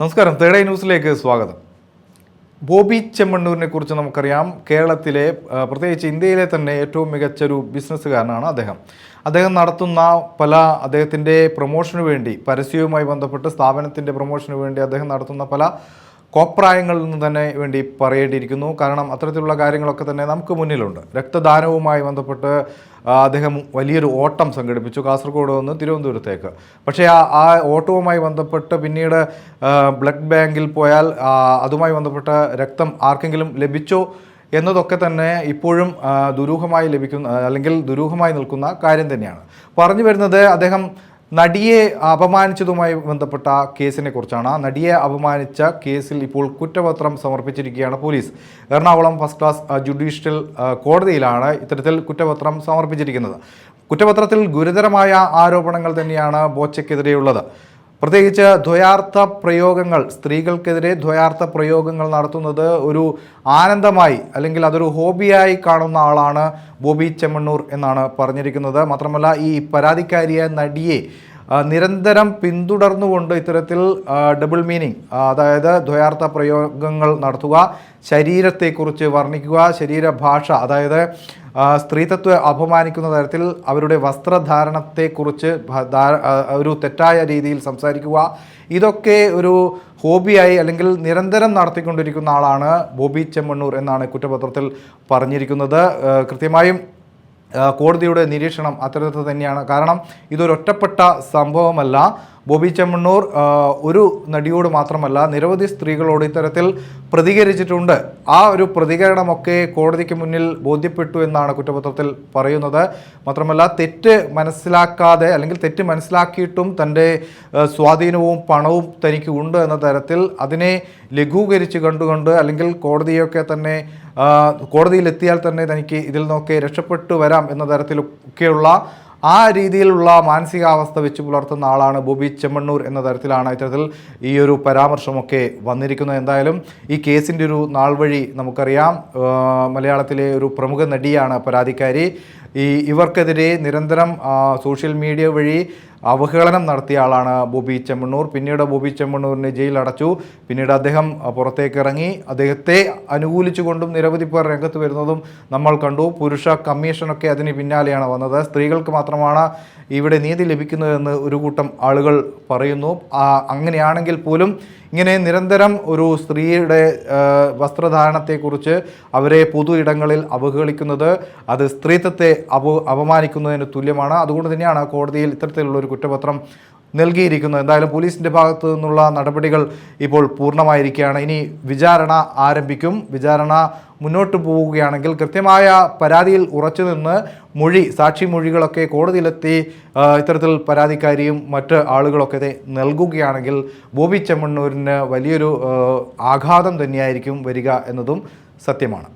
നമസ്കാരം. തേർഡ് ന്യൂസിലേക്ക് സ്വാഗതം. ബോബി ചെമ്മണ്ണൂരിനെ കുറിച്ച് നമുക്കറിയാം. കേരളത്തിലെ പ്രത്യേകിച്ച് ഇന്ത്യയിലെ തന്നെ ഏറ്റവും മികച്ച ഒരു ബിസിനസ്സുകാരനാണ് അദ്ദേഹം. അദ്ദേഹം നടത്തുന്ന പല അദ്ദേഹത്തിന്റെ പ്രൊമോഷന് വേണ്ടി പരസ്യവുമായി ബന്ധപ്പെട്ട് സ്ഥാപനത്തിന്റെ പ്രൊമോഷന് വേണ്ടി അദ്ദേഹം നടത്തുന്ന പല കോപ്രായങ്ങളിൽ നിന്ന് തന്നെ വേണ്ടി പറയേണ്ടിയിരിക്കുന്നു. കാരണം അത്തരത്തിലുള്ള കാര്യങ്ങളൊക്കെ തന്നെ നമുക്ക് മുന്നിലുണ്ട്. രക്തദാനവുമായി ബന്ധപ്പെട്ട് അദ്ദേഹം വലിയൊരു ഓട്ടം സംഘടിപ്പിച്ചു കാസർഗോഡ് നിന്ന് തിരുവനന്തപുരത്തേക്ക്. പക്ഷേ ആ ആ ഓട്ടവുമായി ബന്ധപ്പെട്ട് പിന്നീട് ബ്ലഡ് ബാങ്കിൽ പോയാൽ അതുമായി ബന്ധപ്പെട്ട രക്തം ആർക്കെങ്കിലും ലഭിച്ചോ എന്നതൊക്കെ തന്നെ ഇപ്പോഴും ദുരൂഹമായി ലഭിക്കുന്ന അല്ലെങ്കിൽ ദുരൂഹമായി നിൽക്കുന്ന കാര്യം തന്നെയാണ്. പറഞ്ഞു വരുന്നത് അദ്ദേഹം നടിയെ അപമാനിച്ചതുമായി ബന്ധപ്പെട്ട കേസിനെ കുറിച്ചാണ്. നടിയെ അപമാനിച്ച കേസിൽ ഇപ്പോൾ കുറ്റപത്രം സമർപ്പിച്ചിരിക്കുകയാണ് police. Ernakulam first class judicial കോടതിയിലാണ് ഇത്തരത്തിൽ കുറ്റപത്രം സമർപ്പിച്ചിരിക്കുന്നത്. കുറ്റപത്രത്തിൽ ഗുരുതരമായ ആരോപണങ്ങൾ തന്നെയാണ് ബോച്ചയ്ക്കെതിരെയുള്ളത്. പ്രത്യേകിച്ച് ദ്വയാർത്ഥ പ്രയോഗങ്ങൾ സ്ത്രീകൾക്കെതിരെ ദ്വയാർത്ഥ പ്രയോഗങ്ങൾ നടത്തുന്നത് ഒരു ആനന്ദമായി അല്ലെങ്കിൽ അതൊരു ഹോബിയായി കാണുന്ന ആളാണ് ബോബി ചെമ്മണ്ണൂർ എന്നാണ് പറഞ്ഞിരിക്കുന്നത്. മാത്രമല്ല ഈ പരാതിക്കാരിയായ നടിയെ നിരന്തരം പിന്തുടർന്നുകൊണ്ട് ഇത്തരത്തിൽ ഡബിൾ മീനിങ് അതായത് ദ്വയാർത്ഥ പ്രയോഗങ്ങൾ നടത്തുക ശരീരത്തെക്കുറിച്ച് വർണിക്കുക ശരീരഭാഷ അതായത് സ്ത്രീത്വത്തെ അപമാനിക്കുന്ന തരത്തിൽ അവരുടെ വസ്ത്രധാരണത്തെക്കുറിച്ച് ഒരു തെറ്റായ രീതിയിൽ സംസാരിക്കുക. ഇതൊക്കെ ഒരു ഹോബിയായി അല്ലെങ്കിൽ നിരന്തരം നടത്തിക്കൊണ്ടിരിക്കുന്ന ആളാണ് ബോബി ചെമ്മണ്ണൂർ എന്നാണ് കുറ്റപത്രത്തിൽ പറഞ്ഞിരിക്കുന്നത്. കൃത്യമായും കോടതിയുടെ നിരീക്ഷണം അത്തരത്തിൽ തന്നെയാണ്. കാരണം ഇതൊരൊറ്റപ്പെട്ട സംഭവമല്ല. ബോബി ചെമ്മണ്ണൂർ ഒരു നടിയോട് മാത്രമല്ല നിരവധി സ്ത്രീകളോട് ഇത്തരത്തിൽ പ്രതികരിച്ചിട്ടുണ്ട്. ആ ഒരു പ്രതികരണമൊക്കെ കോടതിക്ക് മുന്നിൽ ബോധ്യപ്പെട്ടു എന്നാണ് കുറ്റപത്രത്തിൽ പറയുന്നത്. മാത്രമല്ല തെറ്റ് മനസ്സിലാക്കാതെ അല്ലെങ്കിൽ തെറ്റ് മനസ്സിലാക്കിയിട്ടും തന്റെ സ്വാധീനവും പണവും തനിക്ക് ഉണ്ട് എന്ന തരത്തിൽ അതിനെ ലഘൂകരിച്ച് കണ്ടുകൊണ്ട് അല്ലെങ്കിൽ കോടതിയൊക്കെ തന്നെ കോടതിയിലെത്തിയാൽ തന്നെ തനിക്ക് ഇതിൽ നിന്നൊക്കെ രക്ഷപ്പെട്ടു വരാം എന്ന തരത്തിലൊക്കെയുള്ള ആ രീതിയിലുള്ള മാനസികാവസ്ഥ വെച്ച് പുലർത്തുന്ന ആളാണ് ബോബി ചെമ്മണ്ണൂർ എന്ന തരത്തിലാണ് ഇത്തരത്തിൽ ഈ ഒരു പരാമർശമൊക്കെ വന്നിരിക്കുന്നത്. എന്തായാലും ഈ കേസിന്റെ ഒരു നാൾ വഴി നമുക്കറിയാം മലയാളത്തിലെ ഒരു പ്രമുഖ നടിയാണ് പരാതിക്കാരി. ഈ ഇവർക്കെതിരെ നിരന്തരം സോഷ്യൽ മീഡിയ വഴി അവഹേളനം നടത്തിയ ആളാണ് ബോബി ചെമ്മണ്ണൂർ. പിന്നീട് ബോബി ചെമ്മണ്ണൂരിനെ ജയിലടച്ചു പിന്നീട് അദ്ദേഹം പുറത്തേക്ക് ഇറങ്ങി അദ്ദേഹത്തെ അനുകൂലിച്ചുകൊണ്ടും നിരവധി പേർ രംഗത്ത് വരുന്നതും നമ്മൾ കണ്ടു. പുരുഷ കമ്മീഷനൊക്കെ അതിന് പിന്നാലെയാണ് വന്നത്. സ്ത്രീകൾക്ക് മാത്രമാണ് ഇവിടെ നീതി ലഭിക്കുന്നതെന്ന് ഒരു കൂട്ടം ആളുകൾ പറയുന്നു. അങ്ങനെയാണെങ്കിൽ പോലും ഇങ്ങനെ നിരന്തരം ഒരു സ്ത്രീയുടെ വസ്ത്രധാരണത്തെക്കുറിച്ച് അവരെ പൊതു ഇടങ്ങളിൽ അവഹേളിക്കുന്നത് അത് സ്ത്രീത്വത്തെ അപ അപമാനിക്കുന്നതിന് തുല്യമാണ്. അതുകൊണ്ട് തന്നെയാണ് കോടതിയിൽ ഇത്തരത്തിലുള്ള ഒരു കുറ്റപത്രം നൽകിയിരിക്കുന്നത് എന്തായാലും പോലീസിന്റെ ഭാഗത്തു നിന്നുള്ള നടപടികൾ ഇപ്പോൾ പൂർണമായിരിക്കുകയാണ്. ഇനി വിചാരണ ആരംഭിക്കും. വിചാരണ മുന്നോട്ട് പോവുകയാണെങ്കിൽ കൃത്യമായ പരാതിയിൽ ഉറച്ചു നിന്ന് മൊഴി സാക്ഷി മൊഴികളൊക്കെ കോടതിയിലെത്തി ഇത്തരത്തിൽ പരാതിക്കാരിയും മറ്റ് ആളുകളൊക്കെ നൽകുകയാണെങ്കിൽ ബോബി ചെമ്മണ്ണൂരിന് വലിയൊരു ആഘാതം തന്നെയായിരിക്കും വരിക എന്നതും സത്യമാണ്.